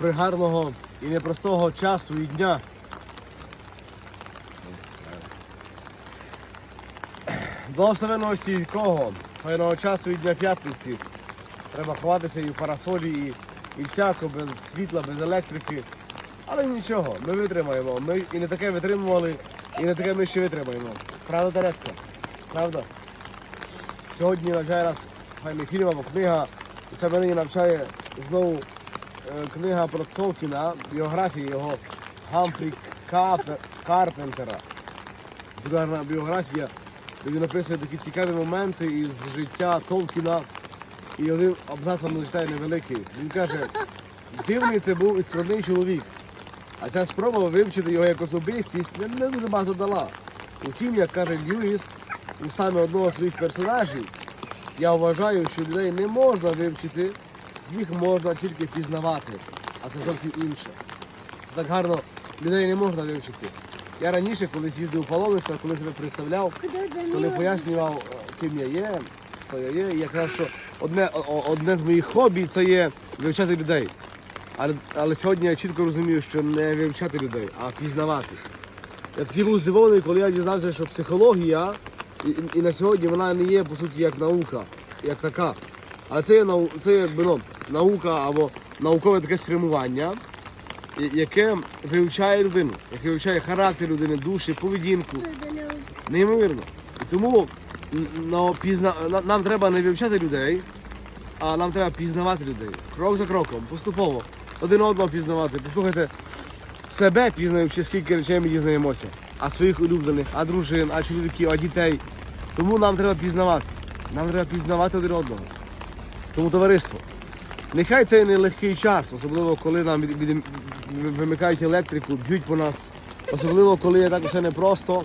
гарного і непростого часу і дня. Благословеного стійкого, файного часу і дня п'ятниці. Треба ховатися і в парасолі, і, і всяко, без світла, без електрики. Але нічого, ми витримаємо. Ми і не таке витримували, і не таке ми ще витримаємо. Правда, Тереска? Правда? Сьогодні навчає нас фільм або книга. І саме нині навчає знову книга про Толкіна, біографії його Гамфрі Карпентера. Гарна біографія, де він описує такі цікаві моменти із життя Толкіна. І один абзац вам зачитає невеликий. Він каже, дивний це був і складний чоловік. А ця спроба вивчити його як особистість не, не дуже багато дала. Утім, як каже Льюіс, у саме одного з своїх персонажів, я вважаю, що людей не можна вивчити, їх можна тільки пізнавати. А це зовсім інше. Це так гарно, людей не можна вивчити. Я раніше, колись їздив у паломництво, коли себе представляв, коли пояснював, е, ким я є, хто я є, і якраз що одне, одне з моїх хобі це є вивчати людей. Але, але сьогодні я чітко розумію, що не вивчати людей, а пізнавати. Я такий був здивований, коли я дізнався, що психологія, і- і на сьогодні вона не є по суті як наука, як така. Але це є нау- це якби, ну, наука або наукове таке спрямування, яке вивчає людину, яке вивчає характер людини, душі, поведінку. Неймовірно. І тому н- на, пізна, на- нам треба не вивчати людей, а нам треба пізнавати людей. Крок за кроком, поступово. Один одного пізнавати. Послухайте, себе пізнаючи, скільки речей ми дізнаємося. А своїх улюблених, а дружин, а чоловіків, а дітей. Тому нам треба пізнавати. Нам треба пізнавати один одного. Тому товариство. Нехай це не легкий час, особливо коли нам від- від- вимикають електрику, б'ють по нас. Особливо, коли я так все непросто.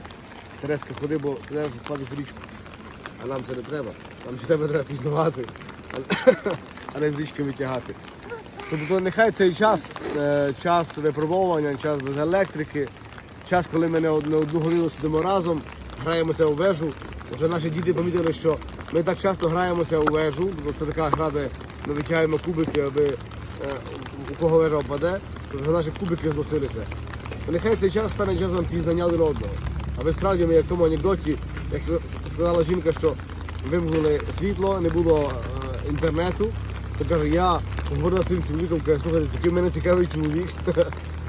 Тереска, ходи, бо ти впадеш в річку. А нам це не треба. Нам ще тебе треба пізнавати, а- не з річки витягати. Тобто нехай цей час, е, час випробовування, час без електрики, час, коли ми не од- не одну годину сидимо разом, граємося у вежу. Вже наші діти помітили, що ми так часто граємося у вежу, бо це така гра, де ми витягаємо кубики, аби е, у кого вежа впаде, то вже наші кубики зносилися. То нехай цей час стане часом пізнання один одного. Аби справді ми, як в тому анекдоті, як сказала жінка, що вимкнули світло, не було е, інтернету, то каже, я говорила своїм чоловіком, каже, слухайте, такий в мене цікавий чоловік.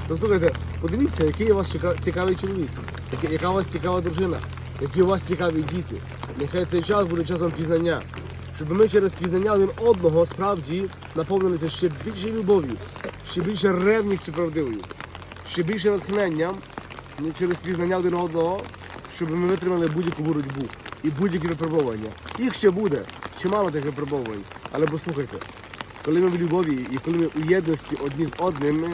То слухайте, подивіться, який у вас цікавий чоловік, яка у вас цікава дружина, які у вас цікаві діти. Нехай цей час буде часом пізнання. Щоб ми через пізнання один одного справді наповнилися ще більше любов'ю, ще більше ревністю правдивою, ще більше натхненням через пізнання один одного, щоб ми витримали будь-яку боротьбу і будь-які випробування. Їх ще буде, чимало тих випробувань. Але послухайте, коли ми в любові і коли ми у єдності одні з одними,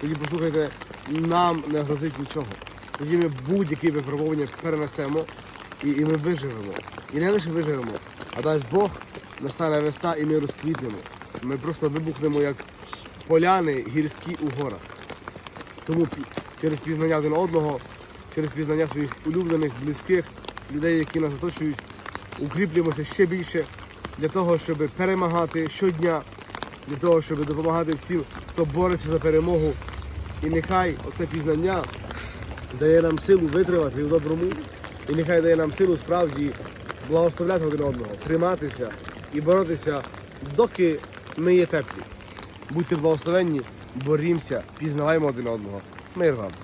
тоді послухайте, нам не грозить нічого. Тоді ми будь-які випробування перенесемо і, і ми виживемо. І не лише виживемо, а дасть Бог настане весна і ми розквітнемо. Ми просто вибухнемо як поляни гірські у горах. Тому через пізнання один одного, через пізнання своїх улюблених, близьких, людей, які нас оточують, укріплюємося ще більше для того, щоб перемагати щодня, для того, щоб допомагати всім, хто бореться за перемогу. І нехай оце пізнання дає нам силу витримати в доброму, і нехай дає нам силу справді благословляти один одного, триматися і боротися, доки ми є теплі. Будьте благословенні, борімося, пізнаваємо один одного. Мир вам!